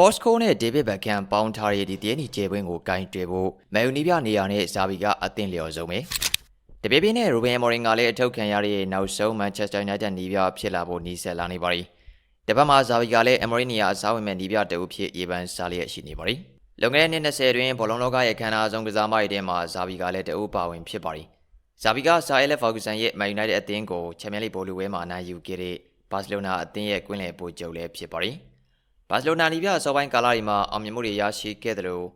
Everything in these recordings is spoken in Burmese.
ပေါ်စကိုနဲ့ဒေးဗစ်ဘက်ကန်ပေါင်းထားတဲ့ဒီတည်နေကျေပွင့်ကိုဂိုင်းတွေ့ဖို့မယ်ယူနီပြနေရာနဲ့ဇာဘီကအသင့်လျော်ဆုံးပဲတပေပေနဲ့ရူဘင်မော်ရင်ကလည်းအထုတ်ခံရတဲ့နောက်ဆုံးမန်ချက်စတာယူနိုက်တက်နေပြဖြစ်လာဖို့နီးစပ်လာနေပါပြီတပတ်မှာဇာဘီကလည်းအမေရိနီယာအစားဝင်မဲ့နေပြတအုပ်ဖြစ်ရေပန်းစားလျက်ရှိနေပါပြီလွန်ခဲ့တဲ့နှစ်20တွင်ဘောလုံးလောကရဲ့ခန္ဓာဆုံးကစားမတွေထဲမှာဇာဘီကလည်းတအုပ်ပါဝင်ဖြစ်ပါပြီဇာဘီကဆာအယ်လက်ဖော်ဂူဆန်ရဲ့မန်ယူနိုက်တက်အသင်းကိုချန်ပီယံလိဘောလူဝဲမှာအနိုင်ယူခဲ့တဲ့ဘာစီလိုနာအသင်းရဲ့ကွင်းလယ်ပိုချုပ်လည်းဖြစ်ပါပြီ ဘာစီလိုနာနီပြအစောပိုင်းကာလတွေမှာအောင်မြင်မှုတွေရရှိခဲ့တယ်လို့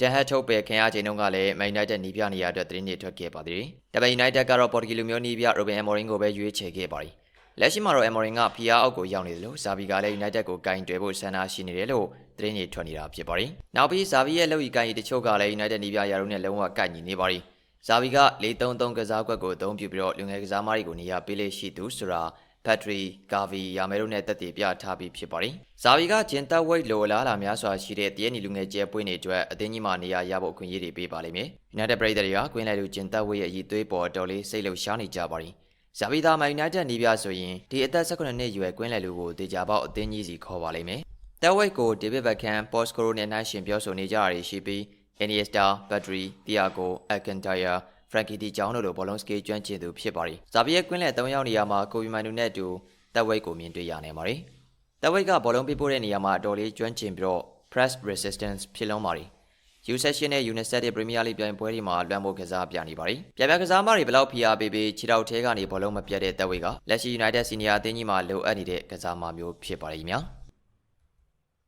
တန်ဟတ်ထုတ်ပယ်ခင်ရချိန်တုန်းကလည်းမန်ယူနိုက်တက်နီပြနေရာအတွက်သတင်းတွေထွက်ခဲ့ပါသေးတယ်။ဒါပေမဲ့ယူနိုက်တက်ကတော့ပေါ်တူဂီလူမျိုးနီပြရိုဘင်အမော်ရင်ကိုပဲရွေးချယ်ခဲ့ပါတယ်။လက်ရှိမှာတော့အမော်ရင်ကဖီယာအောက်ကိုရောက်နေတယ်လို့ဇာဘီကလည်းယူနိုက်တက်ကိုကင်တွယ်ဖို့ဆန္ဒရှိနေတယ်လို့သတင်းတွေထွက်နေတာဖြစ်ပါတယ်။နောက်ပြီးဇာဘီရဲ့လုပ်ဤကင်ရီတချို့ကလည်းယူနိုက်တက်နီပြရာတို့နဲ့လုံးဝကိုက်ညီနေပါတယ်။ဇာဘီက433ကစားကွက်ကိုအသုံးပြုပြီးတော့လူငယ်ကစားမတွေကိုနေရာပေးလေရှိသူဆိုတာ ဘက်ထရီကာဗီယာမဲတို့နဲ့တက်တည်ပြထားပြီးဖြစ်ပါတယ်။ဇာဗီကဂျင်တက်ဝိတ်လိုလားလာများစွာရှိတဲ့တရက်နီလူငယ်ကျဲပွင့်တွေအတွက်အသင်းကြီးမှနေရာရဖို့အခွင့်အရေးတွေပေးပါလိမ့်မယ်။ United ပြည်သူတွေကကွင်းလိုက်လူဂျင်တက်ဝိတ်ရဲ့အည်သွေးပေါ်တော်လေးစိတ်လှုပ်ရှားနေကြပါပြီ။ဇာဗီသားမန်ယူနိုက်တက်နေပြဆိုရင်ဒီအသက်18နှစ်အရွယ်ကွင်းလိုက်လူကိုတေချာပေါက်အသင်းကြီးစီခေါ်ပါလိမ့်မယ်။တက်ဝိတ်ကိုဒေးဗစ်ဘက်ကန်ပေါ့စကိုရိုနဲ့နှိုင်းရှင်ပြောဆိုနေကြရရှိပြီး Iniesta, Pedri, Thiago, Alcantara ဖရန်ကီတီကျောင်းတို့လိုဘောလုံးစကေးကျွမ်းကျင်သူဖြစ်ပါတယ်။ဇာဗီရဲ့ကွင်းလက်၃ယောက်နေရာမှာကိုဗီမန်နူနဲ့အတူတက်ဝိတ်ကိုမြင်တွေ့ရနိုင်ပါတယ်။တက်ဝိတ်ကဘောလုံးပေးပို့တဲ့နေရာမှာအတော်လေးကျွမ်းကျင်ပြီးတော့ press resistance ဖြစ်လုံးပါတယ်။ U section နဲ့ Unicef ရဲ့ Premier League ပြိုင်ပွဲတွေမှာလွှမ်းမိုးကစားပြနေပါတယ်။ပြပြကစားမတွေဘယ်လောက်ဖိအားပေးပေးခြေထောက်ထဲကနေဘောလုံးမပြတ်တဲ့တက်ဝိတ်ကလက်ရှိ United Senior အသင်းကြီးမှာလိုအပ်နေတဲ့ကစားမမျိုးဖြစ်ပါတယ်ခင်ဗျာ။